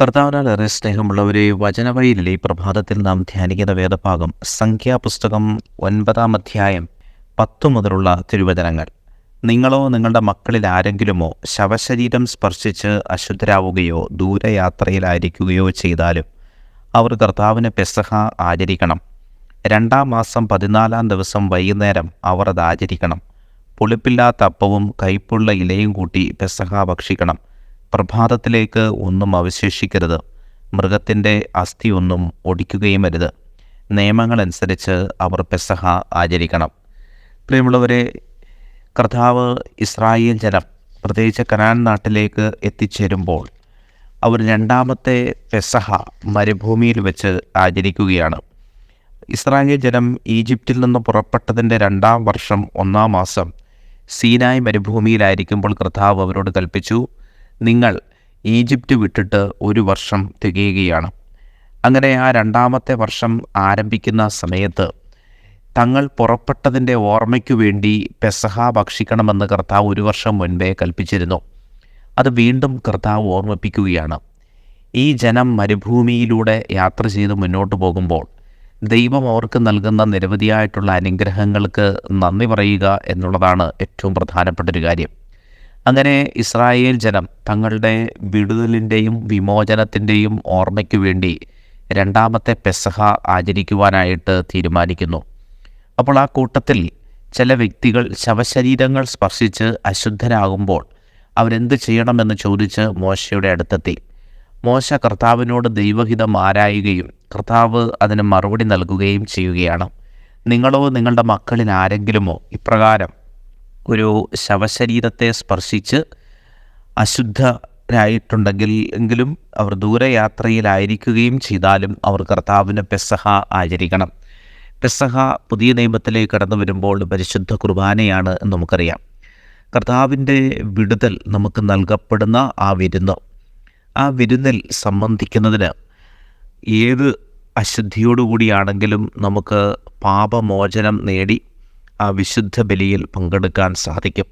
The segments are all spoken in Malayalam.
കർത്താവിനാലേറെ സ്നേഹമുള്ളവരെ വചനവഴിയിലെ പ്രഭാതത്തിൽ നാം ധ്യാനിക്കുന്ന വേദഭാഗം? സംഖ്യാപുസ്തകം ഒൻപതാം അധ്യായം പത്തു മുതലുള്ള തിരുവചനങ്ങൾ. നിങ്ങളോ നിങ്ങളുടെ മക്കളിൽ ആരെങ്കിലുമോ ശവശരീരം സ്പർശിച്ച് അശുദ്ധരാവുകയോ ദൂരയാത്രയിലായിരിക്കുകയോ ചെയ്താലും അവർ കർത്താവിന് പെസഹ ആചരിക്കണം. രണ്ടാം മാസം പതിനാലാം ദിവസം വൈകുന്നേരം അവർ അത് ആചരിക്കണം. പുളിപ്പില്ലാത്ത അപ്പവും കൈപ്പുള്ള ഇലയും കൂട്ടി പെസഹ ഭക്ഷിക്കണം. പ്രഭാതത്തിലേക്ക് ഒന്നും അവശേഷിക്കരുത്. മൃഗത്തിന്റെ അസ്ഥി ഒന്നും ഒടിക്കുകയും അരുത്. നിയമങ്ങളനുസരിച്ച് അവർ പെസഹ ആചരിക്കണം. പ്രിയമുള്ളവരെ കർത്താവ് ഇസ്രായേൽ ജനം പ്രത്യേകിച്ച് കനാൻ നാട്ടിലേക്ക് എത്തിച്ചേരുമ്പോൾ അവർ രണ്ടാമത്തെ പെസഹ മരുഭൂമിയിൽ വെച്ച് ആചരിക്കുകയാണ്. ഇസ്രായേൽ ജനം ഈജിപ്തിൽ നിന്ന് പുറപ്പെട്ടതിന്റെ രണ്ടാം വർഷം ഒന്നാം മാസം സീനായ് മരുഭൂമിയിലായിരിക്കുമ്പോൾ കർത്താവ് അവരോട് കൽപ്പിച്ചു നിങ്ങൾ ഈജിപ്റ്റ് വിട്ടിട്ട് ഒരു വർഷം തികയുകയാണ്. അങ്ങനെ ആ രണ്ടാമത്തെ വർഷം ആരംഭിക്കുന്ന സമയത്ത് തങ്ങൾ പുറപ്പെട്ടതിന്റെ ഓർമ്മയ്ക്കു വേണ്ടി പെസഹ ഭക്ഷിക്കണമെന്ന് കർത്താവ് ഒരു വർഷം മുൻപേ കൽപ്പിച്ചിരുന്നു. അത് വീണ്ടും കർത്താവ് ഓർമ്മിപ്പിക്കുകയാണ്. ഈ ജനം മരുഭൂമിയിലൂടെ യാത്ര ചെയ്ത് മുന്നോട്ട് പോകുമ്പോൾ ദൈവം അവർക്ക് നൽകുന്ന നിരവധിയായിട്ടുള്ള അനുഗ്രഹങ്ങൾക്ക് നന്ദി പറയുക എന്നുള്ളതാണ് ഏറ്റവും പ്രധാനപ്പെട്ട ഒരു കാര്യം. അങ്ങനെ ഇസ്രായേൽ ജനം തങ്ങളുടെ വിടുതലിന്റെയും വിമോചനത്തിന്റെയും ഓർമ്മയ്ക്ക് വേണ്ടി രണ്ടാമത്തെ പെസഹ ആചരിക്കുവാനായിട്ട് തീരുമാനിക്കുന്നു. അപ്പോൾ ആ കൂട്ടത്തിൽ ചില വ്യക്തികൾ ശവശരീരങ്ങൾ സ്പർശിച്ച് അശുദ്ധരാകുമ്പോൾ അവരെന്ത് ചെയ്യണമെന്ന് ചോദിച്ച് മോശയുടെ അടുത്തെത്തി. മോശ കർത്താവിനോട് ദൈവഹിതം ആരായുകയും കർത്താവ് അതിന് മറുപടി നൽകുകയും ചെയ്യുകയാണ്. നിങ്ങളോ നിങ്ങളുടെ മക്കളിൽ ആരെങ്കിലുമോ ഇപ്രകാരം ഒരു ശവശരീരത്തെ സ്പർശിച്ച് അശുദ്ധരായിട്ടുണ്ടെങ്കിൽ എങ്കിലും അവർ ദൂരയാത്രയിലായിരിക്കുകയും ചെയ്താലും അവർ കർത്താവിന് പെസഹ ആചരിക്കണം. പെസഹ പുതിയ നിയമത്തിലേക്ക് കടന്നു വരുമ്പോൾ പരിശുദ്ധ കുർബാനയാണ് എന്ന് നമുക്കറിയാം. കർത്താവിന്റെ വിടുതൽ നമുക്ക് നൽകപ്പെടുന്ന ആ വിരുന്ന്. ആ വിരുന്നിൽ സംബന്ധിക്കുന്നതിന് ഏത് അശുദ്ധിയോടുകൂടിയാണെങ്കിലും നമുക്ക് പാപമോചനം നേടി ആ വിശുദ്ധ ബലിയിൽ പങ്കെടുക്കാൻ സാധിക്കും.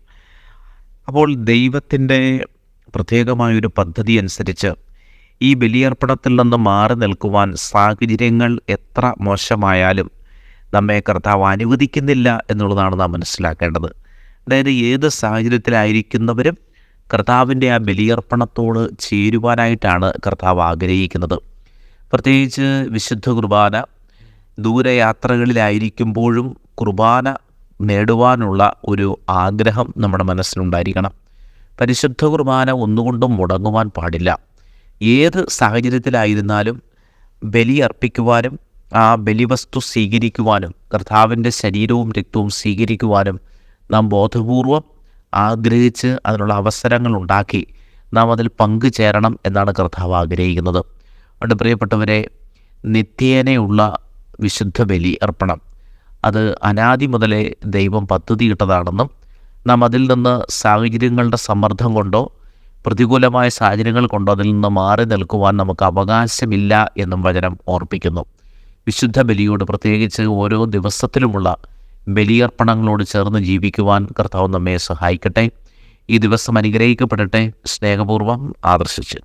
അപ്പോൾ ദൈവത്തിന്റെ പ്രത്യേകമായൊരു പദ്ധതി അനുസരിച്ച് ഈ ബലിയർപ്പണത്തിൽ നിന്ന് മാറി നിൽക്കുവാൻ സാഹചര്യങ്ങൾ എത്ര മോശമായാലും നമ്മെ കർത്താവ് അനുവദിക്കുന്നില്ല എന്നുള്ളതാണ് നാം മനസ്സിലാക്കേണ്ടത്. അതായത് ഏത് സാഹചര്യത്തിലായിരിക്കുന്നവരും കർത്താവിന്റെ ആ ബലിയർപ്പണത്തോട് ചേരുവാനായിട്ടാണ് കർത്താവ് ആഗ്രഹിക്കുന്നത്. പ്രത്യേകിച്ച് വിശുദ്ധ കുർബാന ദൂരയാത്രകളിലായിരിക്കുമ്പോഴും കുർബാന നേടുവാനുള്ള ഒരു ആഗ്രഹം നമ്മുടെ മനസ്സിലുണ്ടായിരിക്കണം. പരിശുദ്ധ കുർബാന ഒന്നുകൊണ്ടും മുടങ്ങുവാൻ പാടില്ല. ഏത് സാഹചര്യത്തിലായിരുന്നാലും ബലി അർപ്പിക്കുവാനും ആ ബലിവസ്തു സ്വീകരിക്കുവാനും കർത്താവിന്റെ ശരീരവും രക്തവും സ്വീകരിക്കുവാനും നാം ബോധപൂർവം ആഗ്രഹിച്ച് അതിനുള്ള അവസരങ്ങൾ ഉണ്ടാക്കി നാം അതിൽ പങ്കുചേരണം എന്നാണ് കർത്താവ് ആഗ്രഹിക്കുന്നത്. അതുകൊണ്ട് പ്രിയപ്പെട്ടവരെ നിത്യേനയുള്ള വിശുദ്ധ ബലി അർപ്പണം അത് അനാദി മുതലേ ദൈവം പദ്ധതിയിട്ടതാണെന്നും നാം അതിൽ നിന്ന് സാഹചര്യങ്ങളുടെ സമ്മർദ്ദം കൊണ്ടോ പ്രതികൂലമായ സാഹചര്യങ്ങൾ കൊണ്ടോ അതിൽ നിന്ന് മാറി നിൽക്കുവാൻ നമുക്ക് അവകാശമില്ല എന്നും വചനം ഓർപ്പിക്കുന്നു. വിശുദ്ധ ബലിയോട് പ്രത്യേകിച്ച് ഓരോ ദിവസത്തിലുമുള്ള ബലിയർപ്പണങ്ങളോട് ചേർന്ന് ജീവിക്കുവാൻ കർത്താവ് നമ്മെ സഹായിക്കട്ടെ. ഈ ദിവസം അനുഗ്രഹിക്കപ്പെടട്ടെ. സ്നേഹപൂർവം ആദർശിച്ച്.